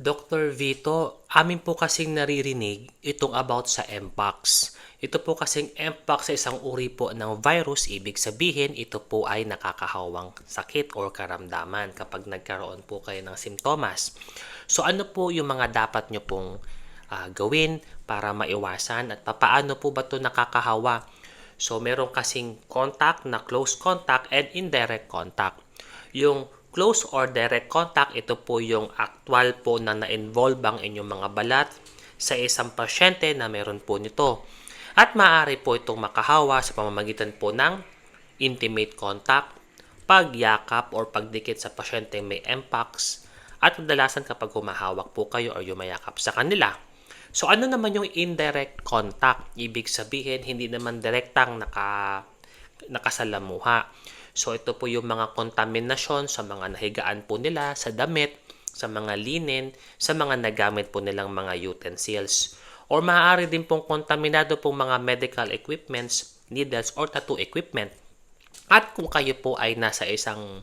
Dr. Vito, amin po kasing naririnig itong about sa Mpox. Ito po kasing Mpox sa isang uri po ng virus, ibig sabihin ito po ay nakakahawang sakit or karamdaman kapag nagkaroon po kayo ng simptomas. So ano po yung mga dapat nyo pong ah, gawin para maiwasan at papaano po ba ito nakakahawa? So meron kasing contact na close contact and indirect contact. Yung close or direct contact, ito po yung actual po na na-involve ang inyong mga balat sa isang pasyente na meron po nito. At maaari po itong makahawa sa pamamagitan po ng intimate contact, pagyakap or pagdikit sa pasyente may mpox, at kadalasan kapag humahawak po kayo or yumayakap sa kanila. So ano naman yung indirect contact? Ibig sabihin, hindi naman direktang naka, nakasalamuha. So ito po yung mga kontaminasyon sa mga nahigaan po nila, sa damit, sa mga linen, sa mga nagamit po nilang mga utensils. Or maaari din pong kontaminado pong mga medical equipments, needles, or tattoo equipment. At kung kayo po ay nasa isang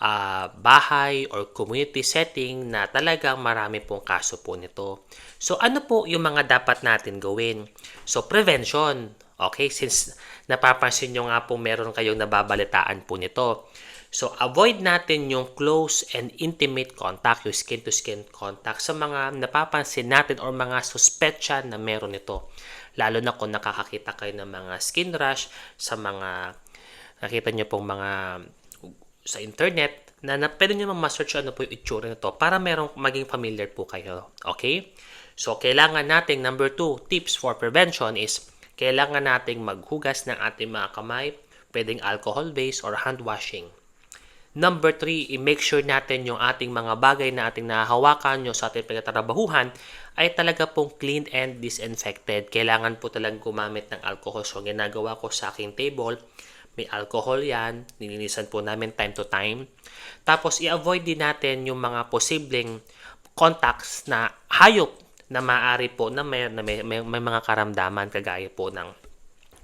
ah, bahay or community setting na talagang marami pong kaso po nito. So ano po yung mga dapat natin gawin? So prevention. Okay, since napapansin nyo nga po meron kayong nababalitaan po nito. So avoid natin yung close and intimate contact, yung skin to skin contact sa mga napapansin natin or mga suspetsya na meron nito. Lalo na kung nakakakita kayo ng mga skin rash sa mga nakita nyo pong mga sa internet na, na pwede nyo ma-search ano po yung itsura nito para merong maging familiar po kayo. Okay? So, kailangan nating number two, tips for prevention is kailangan nating maghugas ng ating mga kamay, pwedeng alcohol-based or hand washing. Number three, i-make sure natin yung ating mga bagay na ating nahahawakan nyo sa ating pinagtatrabahuhan ay talaga pong clean and disinfected. Kailangan po talagang gumamit ng alcohol. So, ginagawa ko sa aking table, may alcohol yan. Nilinisan po namin time to time. Tapos, i-avoid din natin yung mga posibleng contacts na hayop na maaari po na may, na may, may, may mga karamdaman kagaya po ng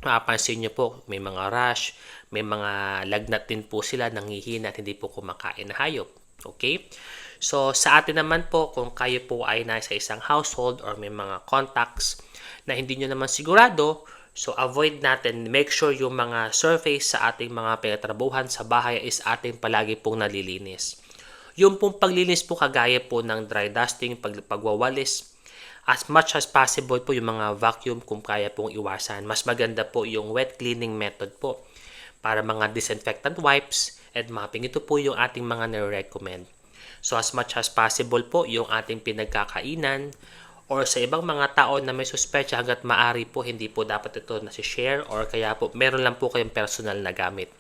mapapansin nyo po, may mga rash, may mga lagnat din po sila, nanghihina at hindi po kumakain na hayop. Okay? So, sa atin naman po, kung kayo po ay nasa isang household or may mga contacts na hindi nyo naman sigurado, so avoid natin, make sure yung mga surface sa ating mga pinagtrabuhan sa bahay is ating palagi pong nalilinis. Yung pong paglinis po kagaya po ng dry dusting, pag, pagwawalis, as much as possible po yung mga vacuum kung kaya pong iwasan. Mas maganda po yung wet cleaning method po para mga disinfectant wipes and mopping. Ito po yung ating mga nare-recommend. So as much as possible po yung ating pinagkakainan or sa ibang mga tao na may suspecha hanggat maari po hindi po dapat ito nasi-share or kaya po meron lang po kayong personal na gamit.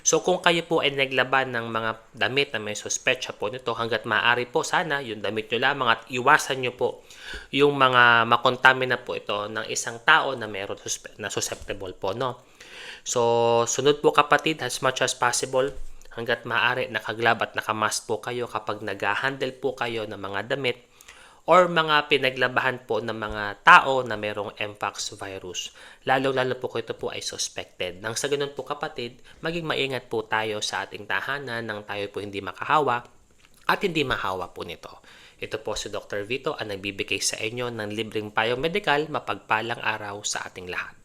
So kung kayo po ay naglaban ng mga damit na may suspecha po nito hanggat maaari po sana yung damit nyo lamang at iwasan nyo po yung mga makontamina po ito ng isang tao na meron na susceptible po no. So sunod po kapatid as much as possible hanggat maaari nakaglab at nakamask po kayo kapag nag-handle po kayo ng mga damit or mga pinaglabahan po ng mga tao na merong mpox virus. Lalo-lalo po ito po ay suspected. Nang sa ganun po kapatid, maging maingat po tayo sa ating tahanan nang tayo po hindi makahawa at hindi mahawa po nito. Ito po si Dr. Vito ang nagbibigay sa inyo ng libreng payong medikal mapagpalang araw sa ating lahat.